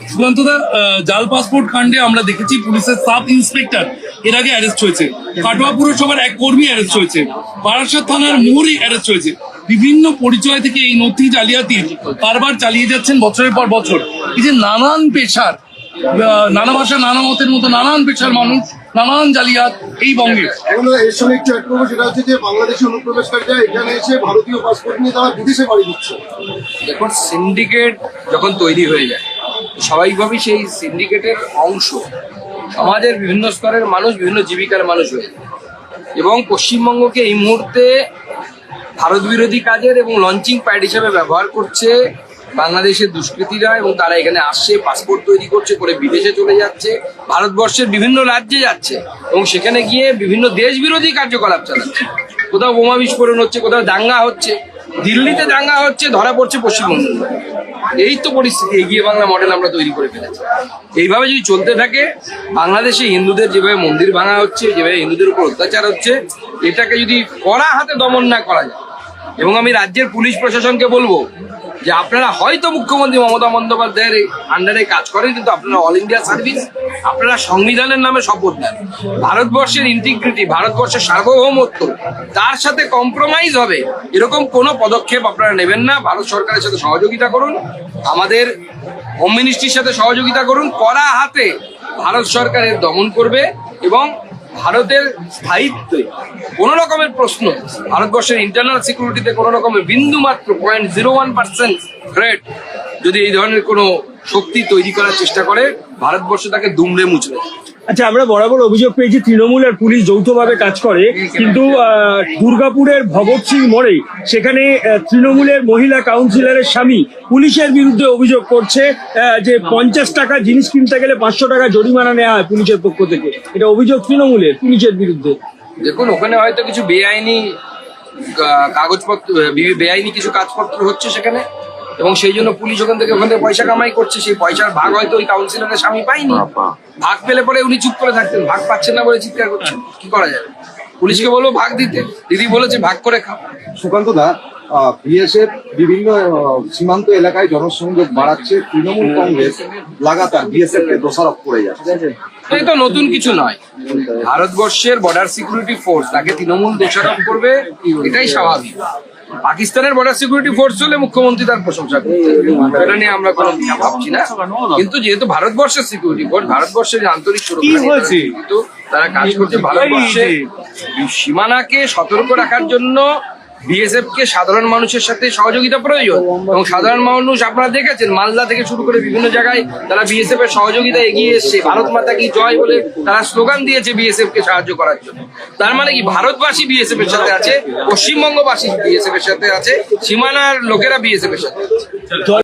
সুকান্তদা জাল পাসপোর্ট কাণ্ডে আমরা দেখেছি পুলিশের সাব ইন্সপেক্টর এর আগে অ্যারেস্ট হয়েছে। কাটোয়া পুরসভার এক কর্মী অ্যারেস্ট হয়েছে। বারাসাত থানার মোড়ই অ্যারেস্ট হয়েছে। বিভিন্ন পরিচয় থেকে এই নথি জালিয়াতির কারবার চালিয়ে যাচ্ছেন বছরের পর বছর। এই যে নানান পেশার নানা ভাষা নানা মতের মতো নানান পেশার মানুষ নানান জালিয়াত এই বঙ্গে। এগুলো এর সঙ্গে একটু অ্যাড করব সেটা হচ্ছে যে বাংলাদেশি অনুপ্রবেশকারীরা এখানে এসে ভারতীয় পাসপোর্ট নিয়ে তারা বিদেশে বাড়ি দিচ্ছে। দেখুন সিন্ডিকেট যখন তৈরি হয়ে যায় স্বাভাবিকভাবেই সেই সিন্ডিকেটের অংশ সমাজের বিভিন্ন স্তরের মানুষ, বিভিন্ন জীবিকার মানুষ হয়ে এবং পশ্চিমবঙ্গকে এই মুহূর্তে ভারত বিরোধী কাজের এবং লঞ্চিং প্যাড হিসেবে ব্যবহার করছে বাংলাদেশের দুষ্কৃতীরা এবং তারা এখানে আসছে পাসপোর্ট তৈরি করছে, করে বিদেশে চলে যাচ্ছে, ভারতবর্ষের বিভিন্ন রাজ্যে যাচ্ছে এবং সেখানে গিয়ে বিভিন্ন দেশ বিরোধী কার্যকলাপ চালাচ্ছে। কোথাও বোমা বিস্ফোরণ হচ্ছে, কোথাও দাঙ্গা হচ্ছে, দিল্লিতে দাঙ্গা হচ্ছে, ধরা পড়ছে পশ্চিমবঙ্গে। এই তো পরিস্থিতি, এগিয়ে বাংলা মডেল আমরা তৈরি করে ফেলেছি। এইভাবে যদি চলতে থাকে, বাংলাদেশে হিন্দুদের যেভাবে মন্দির ভাঙা হচ্ছে, যেভাবে হিন্দুদের উপর অত্যাচার হচ্ছে, এটাকে যদি কড়া হাতে দমন না করা যায়, এবং আমি রাজ্যের পুলিশ প্রশাসনকে বলব যে আপনারা হয়তো মুখ্যমন্ত্রী মমতা বন্দ্যোপাধ্যায়ের আন্ডারে কাজ করেন, কিন্তু আপনারা অল ইন্ডিয়া সার্ভিস আপনারা সংবিধানের নামে শপথ নেন। ভারতবর্ষের ইন্টিগ্রিটি ভারতবর্ষের সার্বভৌমত্ব, তার সাথে কম্প্রোমাইজ হবে, এরকম কোনো পদক্ষেপ আপনারা নেবেন না। ভারত সরকারের সাথে সহযোগিতা করুন, আমাদের হোম মিনিস্ট্রির সাথে সহযোগিতা করুন, কড়া হাতে ভারত সরকারের দমন করবে এবং ভারতের স্থায়িত্বে কোনো রকমের প্রশ্ন, ভারতবর্ষের ইন্টারনাল সিকিউরিটিতে কোনো রকমের বিন্দু মাত্র point zero one percent threat যদি এই ধরনের কোনো শক্তি তৈরি করার চেষ্টা করে, ভারতবর্ষ তাকে দুমড়ে মুচড়ে। আচ্ছা আমরা বরাবর অভিযোগ পেয়েছি, তৃণমূল আর পুলিশ যৌথভাবে কাজ করে, কিন্তু দুর্গাপুরের ভগৎ সিং মোড়ে সেখানে তৃণমূলের মহিলা কাউন্সিলরের স্বামী পুলিশের বিরুদ্ধে অভিযোগ করছে যে পঞ্চাশ টাকা জিনিস কিনতে গেলে পাঁচশো টাকা জরিমানা নেওয়া হয় পুলিশের পক্ষ থেকে। এটা অভিযোগ তৃণমূলের, পুলিশের বিরুদ্ধে। দেখুন, ওখানে হয়তো কিছু বেআইনি কাগজপত্র বেআইনি কিছু কাজপত্র হচ্ছে সেখানে। এবং সেই জন্য পুলিশ ওখান থেকে ওখান থেকে পয়সা কামাই করছে। সেই পয়সার ভাগ হয়তো ওই কাউন্সিলরের স্বামী পাইনি ভাগ পেলে পরে উনি চুপ করে থাকতেন। ভাগ পাচ্ছেন না বলে চিৎকার করছেন। কি করা যাবে? পুলিশকে বলব ভাগ দিতে। দিদি বলেছে ভাগ করে খাও। সুকান্ত দা বিএসএফ বিভিন্ন সীমান্ত এলাকায় জনসংযোগ বাড়াচ্ছে। তৃণমূল কংগ্রেস লাগাতার বিএসএফ কে দোষারোপ করে যাচ্ছে। এই তো নতুন কিছু নয়। ভারতবর্ষের বর্ডার সিকিউরিটি ফোর্স তাকে তৃণমূল দোষারোপ করবে এটাই স্বাভাবিক। পাকিস্তানের বর্ডার সিকিউরিটি ফোর্স হলে মুখ্যমন্ত্রী তার প্রশংসা করতেন এটা নিয়ে আমরা কোনো ভাবছি না। কিন্তু যেহেতু ভারতবর্ষের সিকিউরিটি ফোর্স ভারতবর্ষের যে আন্তরিক সুরক্ষা হয়েছে? কিন্তু তারা কাজ করছে ভারতবর্ষে সীমানাকে সতর্ক রাখার জন্য বিএসএফ কে সাধারণ মানুষের সাথে সহযোগিতা প্রয়োজন এবং সাধারণ মানুষ আপনারা দেখেছেন, মালদা থেকে শুরু করে বিভিন্ন জায়গায় তারা বিএসএফ এর সহযোগিতা এগিয়ে এসছে ভারত মাতা কি জয় বলে তারা স্লোগান দিয়েছে বিএসএফ কে সাহায্য করার জন্য তার মানে কি, ভারতবাসী বিএসএফ এর সাথে আছে, পশ্চিমবঙ্গবাসী বিএসএফ এর সাথে আছে, সীমানার লোকেরা বিএসএফ এর সাথে আছে।